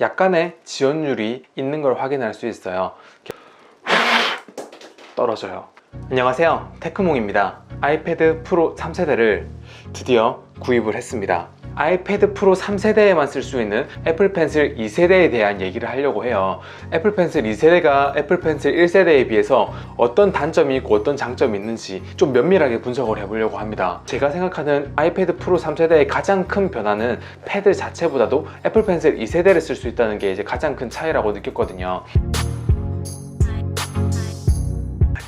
약간의 지원율이 있는 걸 확인할 수 있어요. 떨어져요. 안녕하세요. 테크몽입니다. 아이패드 프로 3세대를 드디어 구입을 했습니다. 아이패드 프로 3세대에만 쓸 수 있는 애플 펜슬 2세대에 대한 얘기를 하려고 해요. 애플 펜슬 2세대가 애플 펜슬 1세대에 비해서 어떤 단점이 있고 어떤 장점이 있는지 좀 면밀하게 분석을 해보려고 합니다. 제가 생각하는 아이패드 프로 3세대의 가장 큰 변화는 패드 자체보다도 애플 펜슬 2세대를 쓸 수 있다는 게 이제 가장 큰 차이라고 느꼈거든요.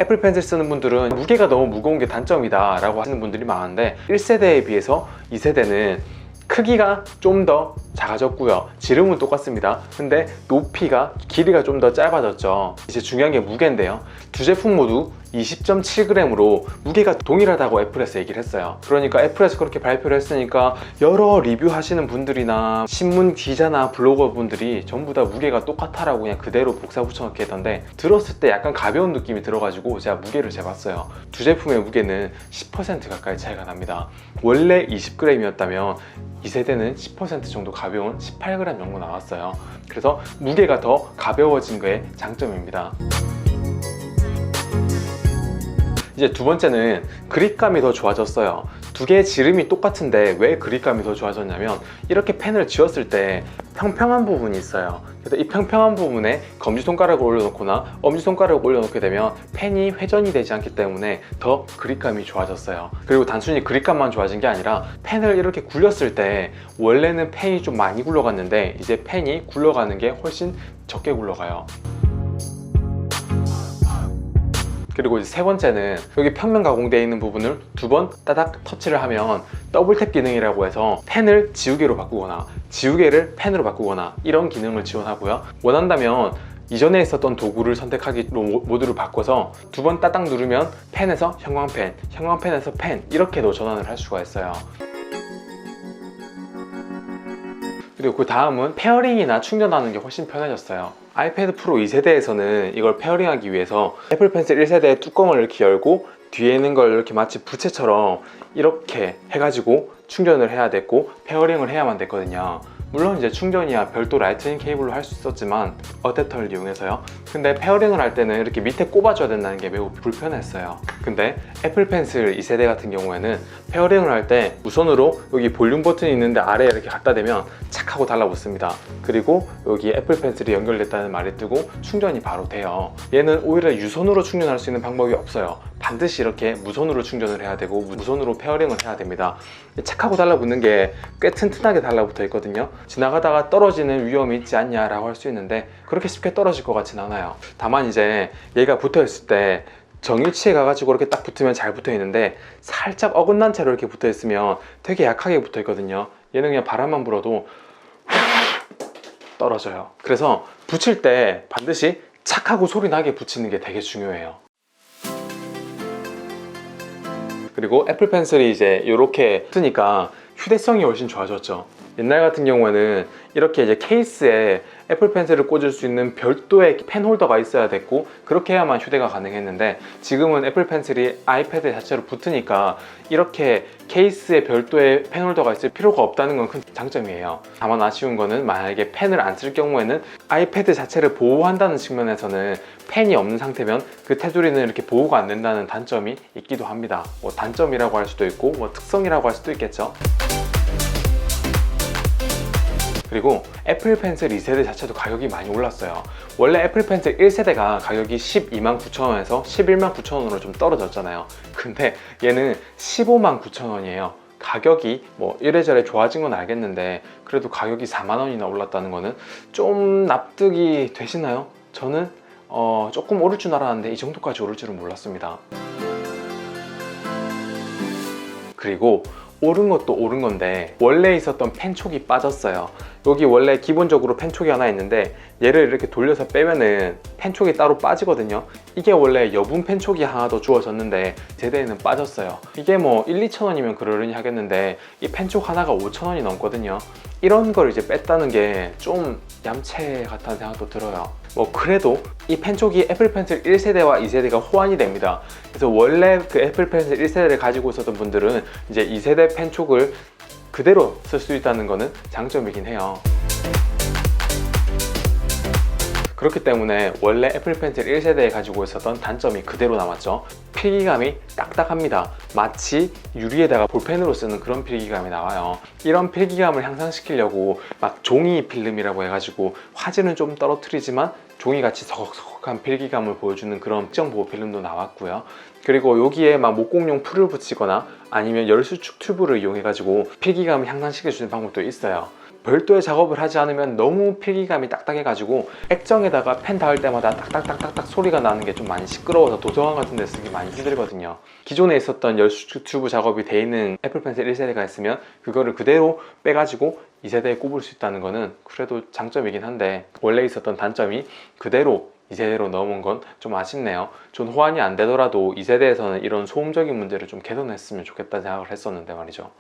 애플 펜슬 쓰는 분들은 무게가 너무 무거운 게 단점이다 라고 하시는 분들이 많은데 1세대에 비해서 2세대는 크기가 좀 더 작아졌고요. 지름은 똑같습니다. 근데 높이가 길이가 좀 더 짧아졌죠. 이제 중요한 게 무게인데요. 두 제품 모두 20.7g으로 무게가 동일하다고 애플에서 얘기를 했어요. 그러니까 애플에서 그렇게 발표를 했으니까 여러 리뷰 하시는 분들이나 신문 기자나 블로거 분들이 전부 다 무게가 똑같아라고 그냥 그대로 복사 붙여넣기 했던데 들었을 때 약간 가벼운 느낌이 들어가지고 제가 무게를 재봤어요. 두 제품의 무게는 10% 가까이 차이가 납니다. 원래 20g이었다면 2세대는 10% 정도 가벼운 18g 정도 나왔어요. 그래서 무게가 더 가벼워진 거의 장점입니다 이제 두 번째는 그립감이 더 좋아졌어요. 두 개의 지름이 똑같은데 왜 그립감이 더 좋아졌냐면 이렇게 펜을 쥐었을 때 평평한 부분이 있어요. 그래서 이 평평한 부분에 검지손가락을 올려놓거나 엄지손가락을 올려놓게 되면 펜이 회전이 되지 않기 때문에 더 그립감이 좋아졌어요. 그리고 단순히 그립감만 좋아진 게 아니라 펜을 이렇게 굴렸을 때 원래는 펜이 좀 많이 굴러갔는데 이제 펜이 굴러가는 게 훨씬 적게 굴러가요. 그리고 이제 세 번째는 여기 평면 가공되어 있는 부분을 두 번 따닥 터치를 하면 더블 탭 기능이라고 해서 펜을 지우개로 바꾸거나 지우개를 펜으로 바꾸거나 이런 기능을 지원하고요. 원한다면 이전에 있었던 도구를 선택하기로 모- 모드를 바꿔서 두 번 따닥 누르면 펜에서 형광펜, 형광펜에서 펜 이렇게도 전환을 할 수가 있어요. 그리고 그 다음은 페어링이나 충전하는 게 훨씬 편해졌어요. 아이패드 프로 2세대에서는 이걸 페어링하기 위해서 애플 펜슬 1세대의 뚜껑을 이렇게 열고 뒤에 있는 걸 이렇게 마치 부채처럼 이렇게 해가지고 충전을 해야 됐고 페어링을 해야만 됐거든요. 물론 이제 충전이야 별도 라이트닝 케이블로 할 수 있었지만 어댑터를 이용해서요. 근데 페어링을 할 때는 이렇게 밑에 꼽아줘야 된다는 게 매우 불편했어요. 근데 애플 펜슬 2세대 같은 경우에는 페어링을 할 때 무선으로 여기 볼륨 버튼이 있는데 아래에 이렇게 갖다 대면 착 하고 달라붙습니다. 그리고 여기 애플 펜슬이 연결됐다는 말이 뜨고 충전이 바로 돼요. 얘는 오히려 유선으로 충전할 수 있는 방법이 없어요. 반드시 이렇게 무선으로 충전을 해야 되고 무선으로 페어링을 해야 됩니다. 착하고 달라붙는 게 꽤 튼튼하게 달라붙어 있거든요. 지나가다가 떨어지는 위험이 있지 않냐라고 할 수 있는데 그렇게 쉽게 떨어질 것 같진 않아요. 다만 이제 얘가 붙어 있을 때 정위치에 가가지고 이렇게 딱 붙으면 잘 붙어 있는데 살짝 어긋난 채로 이렇게 붙어 있으면 되게 약하게 붙어 있거든요. 얘는 그냥 바람만 불어도 떨어져요. 그래서 붙일 때 반드시 착하고 소리 나게 붙이는 게 되게 중요해요. 그리고 애플 펜슬이 이제 이렇게 쓰니까 휴대성이 훨씬 좋아졌죠. 옛날 같은 경우에는 이렇게 이제 케이스에 애플 펜슬을 꽂을 수 있는 별도의 펜 홀더가 있어야 됐고 그렇게 해야만 휴대가 가능했는데 지금은 애플 펜슬이 아이패드 자체로 붙으니까 이렇게 케이스에 별도의 펜 홀더가 있을 필요가 없다는 건 큰 장점이에요. 다만 아쉬운 거는 만약에 펜을 안 쓸 경우에는 아이패드 자체를 보호한다는 측면에서는 펜이 없는 상태면 그 테두리는 이렇게 보호가 안 된다는 단점이 있기도 합니다. 뭐 단점이라고 할 수도 있고 뭐 특성이라고 할 수도 있겠죠. 그리고 애플 펜슬 2세대 자체도 가격이 많이 올랐어요. 원래 애플 펜슬 1세대가 가격이 12만 9천 원에서 11만 9천 원으로 좀 떨어졌잖아요. 근데 얘는 15만 9천 원이에요. 가격이 뭐 이래저래 좋아진 건 알겠는데 그래도 가격이 4만 원이나 올랐다는 거는 좀 납득이 되시나요? 저는 어, 조금 오를 줄 알았는데 이 정도까지 오를 줄은 몰랐습니다. 그리고 오른 것도 오른 건데 원래 있었던 펜촉이 빠졌어요. 여기 원래 기본적으로 펜촉이 하나 있는데 얘를 이렇게 돌려서 빼면은 펜촉이 따로 빠지거든요. 이게 원래 여분 펜촉이 하나 더 주어졌는데 제대에는 빠졌어요. 이게 뭐 1, 2천 원이면 그러려니 하겠는데 이 펜촉 하나가 5천 원이 넘거든요. 이런 걸 이제 뺐다는 게 좀 얌체 같다는 생각도 들어요. 뭐 그래도 이 펜촉이 애플 펜슬 1세대와 2세대가 호환이 됩니다. 그래서 원래 그 애플 펜슬 1세대를 가지고 있었던 분들은 이제 2세대 펜촉을 그대로 쓸 수 있다는 거는 장점이긴 해요. 그렇기 때문에 원래 애플 펜슬 1세대에 가지고 있었던 단점이 그대로 남았죠. 필기감이 딱딱합니다. 마치 유리에다가 볼펜으로 쓰는 그런 필기감이 나와요. 이런 필기감을 향상시키려고 막 종이 필름이라고 해가지고 화질은 좀 떨어뜨리지만 종이같이 서걱서걱한 필기감을 보여주는 그런 특정 보호 필름도 나왔고요. 그리고 여기에 막 목공용 풀을 붙이거나 아니면 열수축 튜브를 이용해가지고 필기감을 향상시켜주는 방법도 있어요. 별도의 작업을 하지 않으면 너무 필기감이 딱딱해가지고 액정에다가 펜 닿을 때마다 딱딱딱딱딱 소리가 나는 게 좀 많이 시끄러워서 도서관 같은 데 쓰기 많이 힘들거든요. 기존에 있었던 열수축 튜브 작업이 돼 있는 애플 펜슬 1세대가 있으면 그거를 그대로 빼가지고 2세대에 꼽을 수 있다는 거는 그래도 장점이긴 한데 원래 있었던 단점이 그대로 2세대로 넘은 건 좀 아쉽네요. 전 호환이 안 되더라도 2세대에서는 이런 소음적인 문제를 좀 개선했으면 좋겠다 생각을 했었는데 말이죠.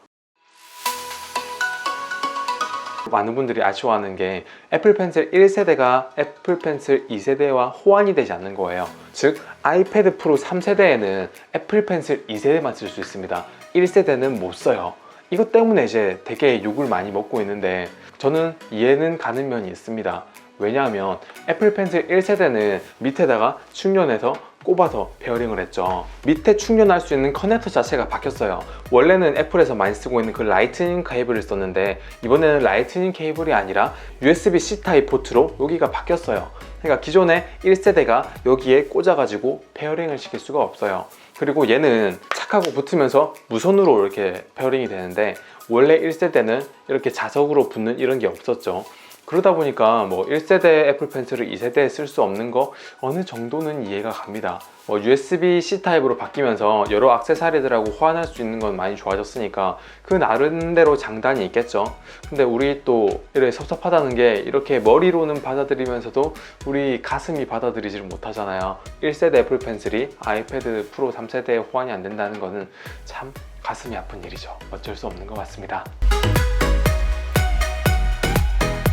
많은 분들이 아쉬워하는 게 애플 펜슬 1세대가 애플 펜슬 2세대와 호환이 되지 않는 거예요. 즉 아이패드 프로 3세대에는 애플 펜슬 2세대만 쓸 수 있습니다. 1세대는 못 써요. 이것 때문에 이제 되게 욕을 많이 먹고 있는데 저는 이해는 가는 면이 있습니다. 왜냐하면 애플 펜슬 1세대는 밑에다가 충전해서 꼽아서 페어링을 했죠. 밑에 충전할 수 있는 커넥터 자체가 바뀌었어요. 원래는 애플에서 많이 쓰고 있는 그 라이트닝 케이블을 썼는데 이번에는 라이트닝 케이블이 아니라 USB-C 타입 포트로 여기가 바뀌었어요. 그러니까 기존에 1세대가 여기에 꽂아가지고 페어링을 시킬 수가 없어요. 그리고 얘는 착하고 붙으면서 무선으로 이렇게 페어링이 되는데 원래 1세대는 이렇게 자석으로 붙는 이런 게 없었죠. 그러다 보니까 뭐 1세대 애플 펜슬을 2세대에 쓸 수 없는 거 어느 정도는 이해가 갑니다. 뭐 USB-C 타입으로 바뀌면서 여러 액세서리들하고 호환할 수 있는 건 많이 좋아졌으니까 그 나름대로 장단이 있겠죠. 근데 우리 또 이렇게 섭섭하다는 게 이렇게 머리로는 받아들이면서도 우리 가슴이 받아들이지를 못하잖아요. 1세대 애플 펜슬이 아이패드 프로 3세대에 호환이 안 된다는 거는 참 가슴이 아픈 일이죠. 어쩔 수 없는 것 같습니다.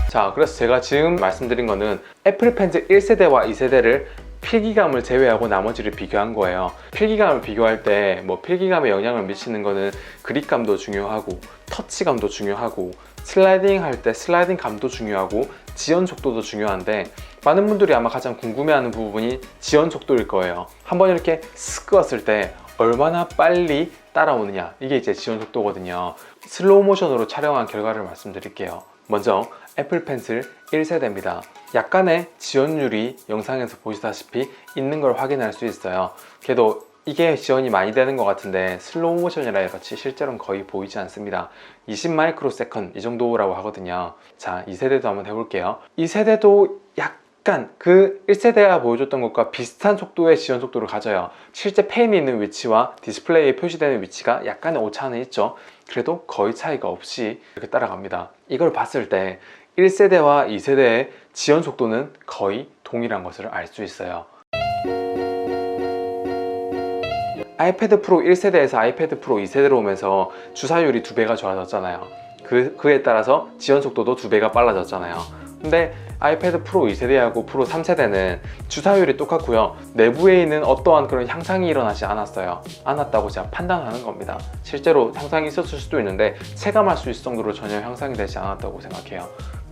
자, 그래서 제가 지금 말씀드린 거는 애플 펜슬 1세대와 2세대를 필기감을 제외하고 나머지를 비교한 거예요. 필기감을 비교할 때 뭐 필기감에 영향을 미치는 거는 그립감도 중요하고 터치감도 중요하고 슬라이딩 할 때 슬라이딩 감도 중요하고 지연 속도도 중요한데 많은 분들이 아마 가장 궁금해하는 부분이 지연 속도일 거예요. 한번 이렇게 쓱 그었을 때 얼마나 빨리 따라오느냐 이게 이제 지연 속도거든요. 슬로우 모션으로 촬영한 결과를 말씀드릴게요. 먼저 애플 펜슬 1세대입니다. 약간의 지연율이 영상에서 보시다시피 있는 걸 확인할 수 있어요. 그래도 이게 지연이 많이 되는 것 같은데 슬로우 모션이라 해같이 실제로는 거의 보이지 않습니다. 20 마이크로 세컨 이 정도라고 하거든요. 자, 2세대도 한번 해볼게요. 2세대도 약간 그 1세대가 보여줬던 것과 비슷한 속도의 지연 속도를 가져요. 실제 펜이 있는 위치와 디스플레이에 표시되는 위치가 약간의 오차는 있죠. 그래도 거의 차이가 없이 이렇게 따라갑니다. 이걸 봤을 때 1세대와 2세대의 지연 속도는 거의 동일한 것을 알 수 있어요. 아이패드 프로 1세대에서 아이패드 프로 2세대로 오면서 주사율이 두 배가 좋아졌잖아요. 그, 그에 따라서 지연 속도도 두 배가 빨라졌잖아요. 근데 아이패드 프로 2세대하고 프로 3세대는 주사율이 똑같고요. 내부에 있는 어떠한 그런 향상이 일어나지 않았어요. 않았다고 제가 판단하는 겁니다. 실제로 향상이 있었을 수도 있는데 체감할 수 있을 정도로 전혀 향상이 되지 않았다고 생각해요.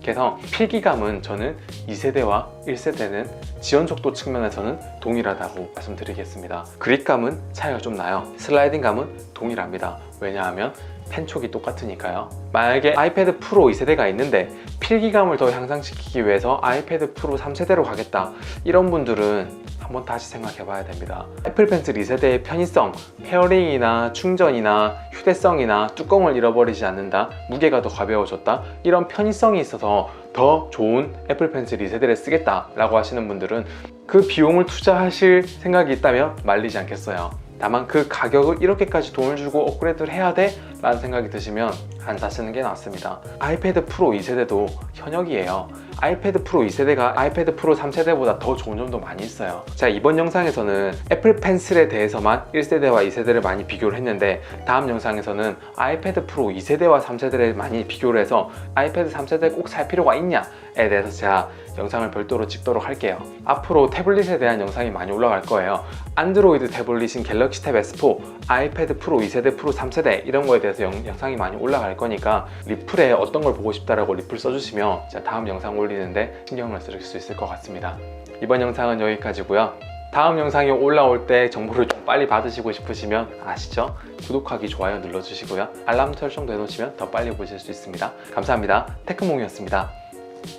그래서 필기감은 저는 2세대와 1세대는 지연 속도 측면에서는 동일하다고 말씀드리겠습니다. 그립감은 차이가 좀 나요. 슬라이딩감은 동일합니다. 왜냐하면 펜촉이 똑같으니까요. 만약에 아이패드 프로 2세대가 있는데 필기감을 더 향상시키기 위해서 아이패드 프로 3세대로 가겠다. 이런 분들은 한번 다시 생각해 봐야 됩니다. 애플 펜슬 2세대의 편의성, 페어링이나 충전이나 휴대성이나 뚜껑을 잃어버리지 않는다, 무게가 더 가벼워졌다, 이런 편의성이 있어서 더 좋은 애플 펜슬 2세대를 쓰겠다 라고 하시는 분들은 그 비용을 투자하실 생각이 있다면 말리지 않겠어요. 다만 그 가격을 이렇게까지 돈을 주고 업그레이드를 해야 돼? 라는 생각이 드시면 안 사시는 게 낫습니다. 아이패드 프로 2세대도 현역이에요. 아이패드 프로 2세대가 아이패드 프로 3세대보다 더 좋은 점도 많이 있어요. 자, 이번 영상에서는 애플 펜슬에 대해서만 1세대와 2세대를 많이 비교를 했는데 다음 영상에서는 아이패드 프로 2세대와 3세대를 많이 비교를 해서 아이패드 3세대 꼭 살 필요가 있냐에 대해서 제가 영상을 별도로 찍도록 할게요. 앞으로 태블릿에 대한 영상이 많이 올라갈 거예요. 안드로이드 태블릿인 갤럭시 탭 S4, 아이패드 프로 2세대, 프로 3세대 이런 거에 대해서 해서 영, 영상이 많이 올라갈 거니까 리플에 어떤 걸 보고 싶다라고 리플 써주시면 제가 다음 영상 올리는데 신경을 쓰실 수 있을 것 같습니다. 이번 영상은 여기까지고요. 다음 영상이 올라올 때 정보를 좀 빨리 받으시고 싶으시면 아시죠? 구독하기, 좋아요 눌러주시고요. 알람 설정도 해놓으시면 더 빨리 보실 수 있습니다. 감사합니다. 테크몽이었습니다.